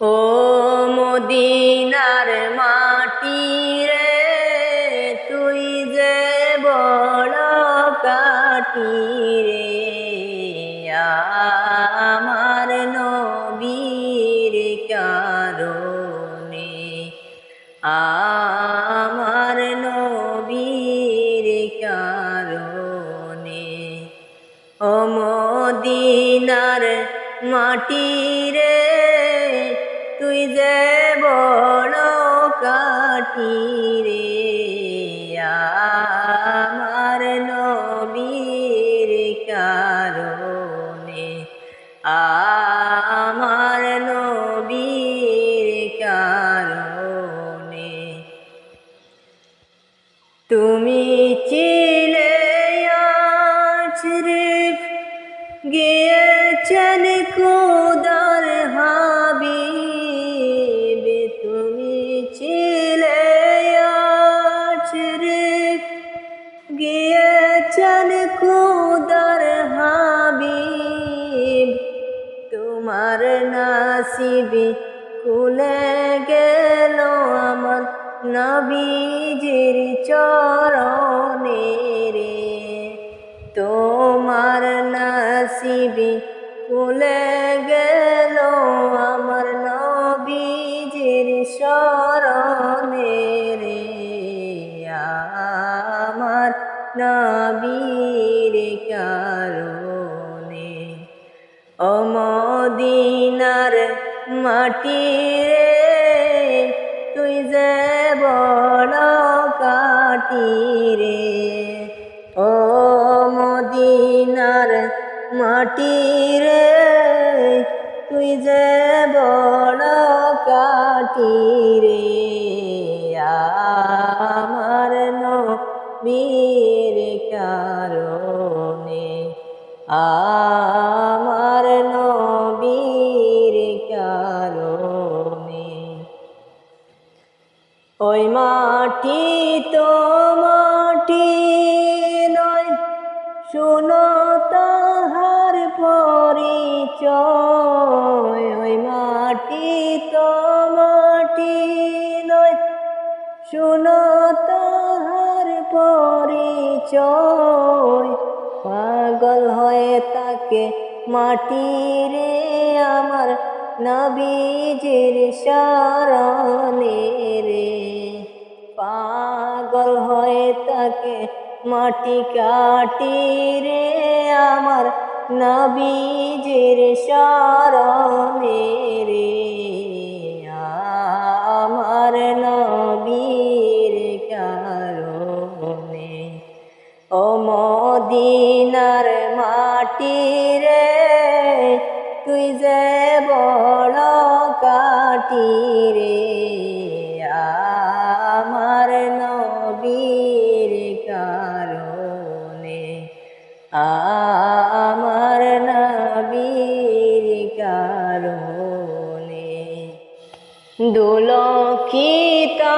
ও মদিনার মাটি রে, তুই যে বড় কাটি রে, আমার নবীর কারণে, আমার নবীর কারণে। ও মদিনার মাটি রে যে বড় কাটি নাসিবি খুলে গেল আমার নবীজির চরণে রে। তোমার নাসিবি খুলে গেল আমার নবীজির শরণে রে। আমার নবীর কারণে অমদিনার মাটি রে, তুই যে বড় কাটি রে। ও মদিনার মাটি রে, তুই যে বড় কাটি রে। আমার নবীর কারণে আমার ওই মাটি তো মাটি নয়, শুনো তাহার পরিচয়। ওই মাটি তো মাটি নয়, শুনো তাহার পরিচয়। পাগল হয়ে তাকে মাটি রে আমার নবীজির শরণে তাকে মাটি কাটি রে আমার নবীজির শরণে রে। আমার নবীর কারণে ও মদিনার মাটি রে, তুই যে বড় কাটি রে। আমার আমার নবীর কারণে দুলক্ষিতা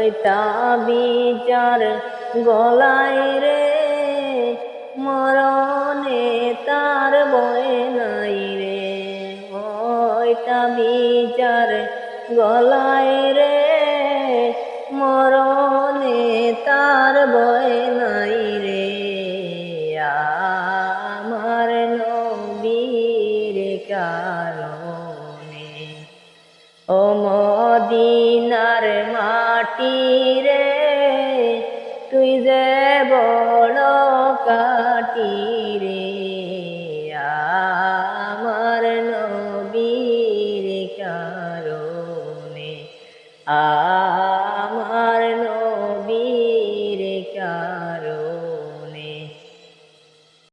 হইতা বিচার গলায় রে। মরণে তার বয় নাই রে। ওইটা বিচার গলায় রে। মরণে তার বয় নাই রে। আমার নবীর কারণে ও মদিনার রে তুই যে বড় কাটি রে আমার নবীর কারণে আ